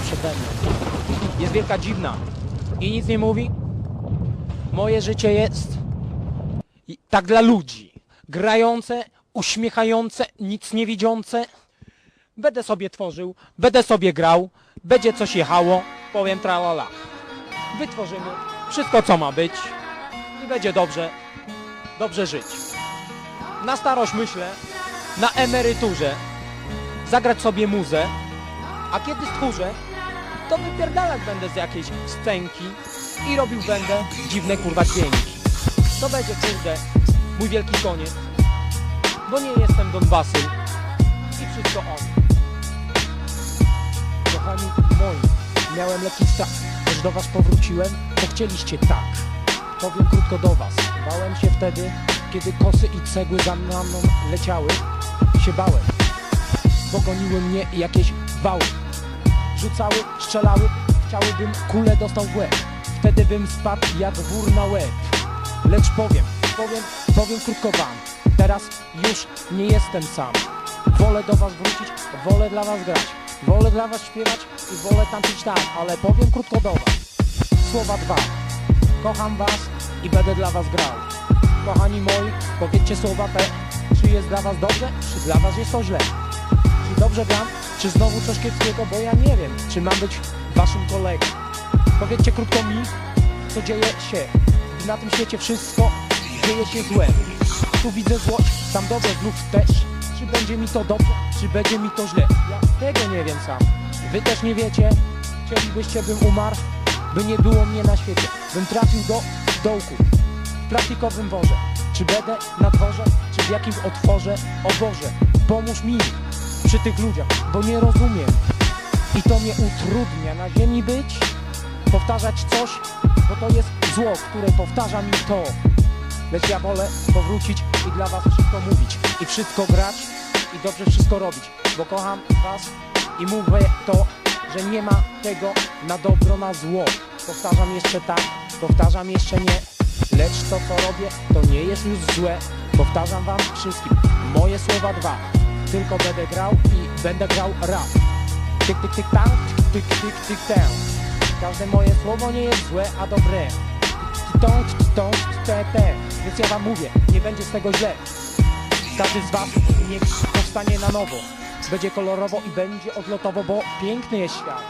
przede mną. Jest wielka dziwna i nic nie mówi. Moje życie jest tak dla ludzi. Grające, uśmiechające, nic nie widzące. Będę sobie tworzył, będę sobie grał, będzie coś jechało, powiem tralala. Wytworzymy wszystko co ma być i będzie dobrze, dobrze żyć. Na starość myślę, na emeryturze, zagrać sobie muzę, a kiedy stchórzę, to wypierdalać będę z jakiejś scenki i robił będę dziwne kurwa dźwięki. To będzie kurde mój wielki koniec, bo nie jestem Don Basyl i wszystko on. Kochani moi, miałem lekki strach, też do was powróciłem, bo chcieliście tak. Powiem krótko do was, bałem się wtedy, kiedy kosy i cegły za mną leciały, się bałem, bo goniły mnie jakieś wały. Rzucały, strzelały, chciałbym kulę dostał w łeb. Wtedy bym spadł jak wór na łeb. Lecz powiem, powiem, powiem krótko wam. Teraz już nie jestem sam. Wolę do was wrócić, wolę dla was grać. Wolę dla was śpiewać i wolę tańczyć tam, ale powiem krótko do was. Słowa dwa. Kocham was i będę dla was grał. Kochani moi, powiedzcie słowa te. Czy jest dla was dobrze, czy dla was jest to źle? Dobrze gram, czy znowu coś kiepskiego, bo ja nie wiem, czy mam być waszym kolegą. Powiedzcie krótko mi, co dzieje się, gdy na tym świecie wszystko dzieje się złe. Tu widzę złość, tam dobre znów też. Czy będzie mi to dobrze, czy będzie mi to źle? Ja tego nie wiem sam. Wy też nie wiecie. Chcielibyście, bym umarł, by nie było mnie na świecie. Bym trafił do dołku w plastikowym worze. Czy będę na dworze, czy w jakimś otworze? O Boże, pomóż mi przy tych ludziach, bo nie rozumiem. I to mnie utrudnia na ziemi być, powtarzać coś, bo to jest zło, które powtarza mi to. Lecz ja wolę powrócić i dla was wszystko mówić i wszystko grać i dobrze wszystko robić, bo kocham was i mówię to, że nie ma tego na dobro, na zło. Powtarzam jeszcze tak, powtarzam jeszcze nie, lecz to co robię to nie jest już złe. Powtarzam wam wszystkim moje słowa dwa, tylko będę grał i będę grał rap. Tyk, tyk, tyk, tam, tyk, tyk, tyk, tam. Każde moje słowo nie jest złe, a dobre. Tąd, tąd, te, te. Więc ja wam mówię, nie będzie z tego źle. Każdy z was niech powstanie na nowo. Będzie kolorowo i będzie odlotowo, bo piękny jest świat.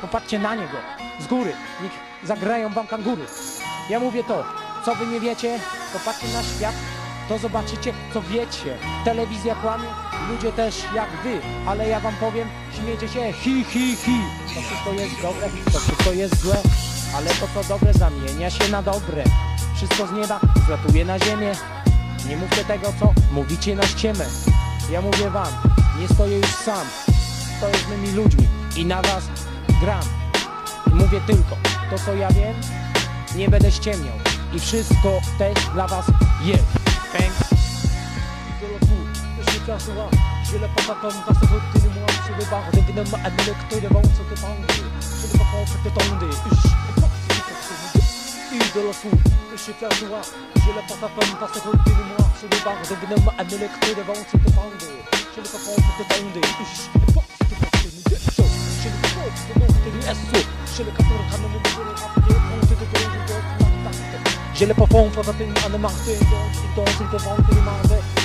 Popatrzcie na niego, z góry. Niech zagrają wam kangury. Ja mówię to, co wy nie wiecie, popatrzcie na świat, to zobaczycie, co wiecie. Telewizja kłamie, ludzie też jak wy, ale ja wam powiem, śmiecie się, hi, hi, hi. To wszystko jest dobre, to wszystko jest złe, ale to co dobre zamienia się na dobre. Wszystko z nieba zlatuje na ziemię. Nie mówcie tego, co mówicie na ściemę. Ja mówię wam, nie stoję już sam. Stoję z mymi ludźmi i na was gram. I mówię tylko to, co ja wiem, nie będę ściemniał. I wszystko też dla was jest. ಶ್ವಾಸವ ಶಿಲ ಪಪ ಪಂ ಪಸಗುತ್ತಿನಿ ಮೋಸುವೆ ಬಾರದೆ ನಮ್ಮ ಅನ್ನೆಕ್ತೊಯ್ದ ವಂಸಕ್ಕೆ ಪಾಂಗು ಶಿಲ ಪಪ ಪಟ್ಟೆ ತೊಂದೆ ಇಶ್ de l'enfou, je suis noir, j'ai le papa pomme par ce gros de mémoire, sur le bar de binôme à m'électrer devant, c'était fondé, j'ai le papa on peut fondé, j'ai le papa on peut pas tenir en marqué, donc il danse, il te vend, il marvait.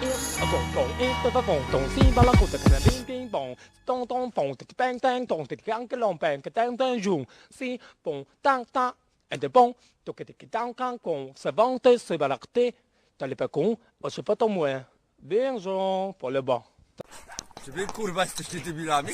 一，一共共一，得得共共先巴拉共，特特邊邊蹦，當當蹦，特特 bang bang 動，特特 bang 吉浪 bang，吉當當用，先蹦當當，and 蹦，特特特當當共，十磅的十巴拉的，t'as les pas con, bah c'est pas tant moins. Bien, Jean, pour le banc. Je vais courir, bah, c'était début l'ami.